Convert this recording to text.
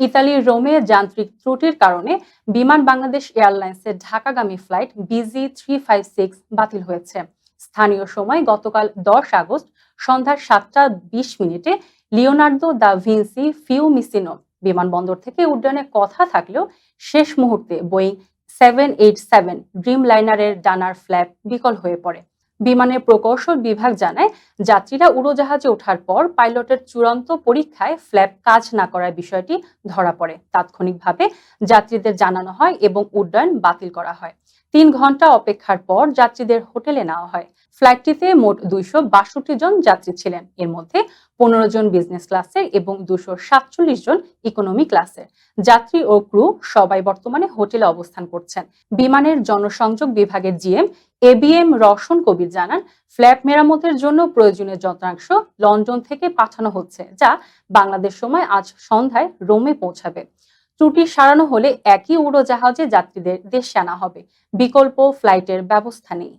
ইতালির রোমে যান্ত্রিক ত্রুটির কারণে বিমান বাংলাদেশ এয়ারলাইন্সের ঢাকাগামী flight BG three five six বাতিল হয়েছে। স্থানীয় সময় গতকাল দশ আগস্ট সন্ধ্যা সাতটা বিশ মিনিটে লিওনার্দো দা ভিনসি ফিউমিসিনো বিমানবন্দর থেকে উড্ডয়নের কথা থাকলেও শেষ মুহূর্তে বোয়িং সেভেন এইট সেভেন ড্রিম লাইনারের ডানার ফ্ল্যাপ বিকল হয়ে পড়ে। বিমানের প্রকৌশল বিভাগ জানায়, যাত্রীরা উড়োজাহাজে ওঠার পর পাইলটের চূড়ান্ত পরীক্ষায় ফ্ল্যাপ কাজ না করার বিষয়টি ধরা পড়ে। তাৎক্ষণিকভাবে যাত্রীদের জানানো হয় এবং উড্ডয়ন বাতিল করা হয়। তিন ঘণ্টা অপেক্ষার পর যাত্রীদের হোটেলে নেওয়া হয়। ফ্লাইটটিতে মোট দুইশো বাষট্টি জন যাত্রী ছিলেন। এর মধ্যে পনেরো জন বিজনেস ক্লাসের এবং দুশো সাতচল্লিশ জন ইকোনমি ক্লাসের যাত্রী ও ক্রু সবাই বর্তমানে হোটেলে অবস্থান করছেন। বিমানের জনসংযোগ বিভাগের জিএম এবিএম রওশন কবির জানান ফ্ল্যাপ মেরামতের জন্য প্রয়োজনীয় যন্ত্রাংশ লন্ডন থেকে পাঠানো হচ্ছে, যা বাংলাদেশ সময় আজ সন্ধ্যায় রোমে পৌঁছাবে। ত্রুটি সারানো হলে একই উড়োজাহাজে যাত্রীদের দেশে আনা হবে। বিকল্প ফ্লাইটের ব্যবস্থা নেই।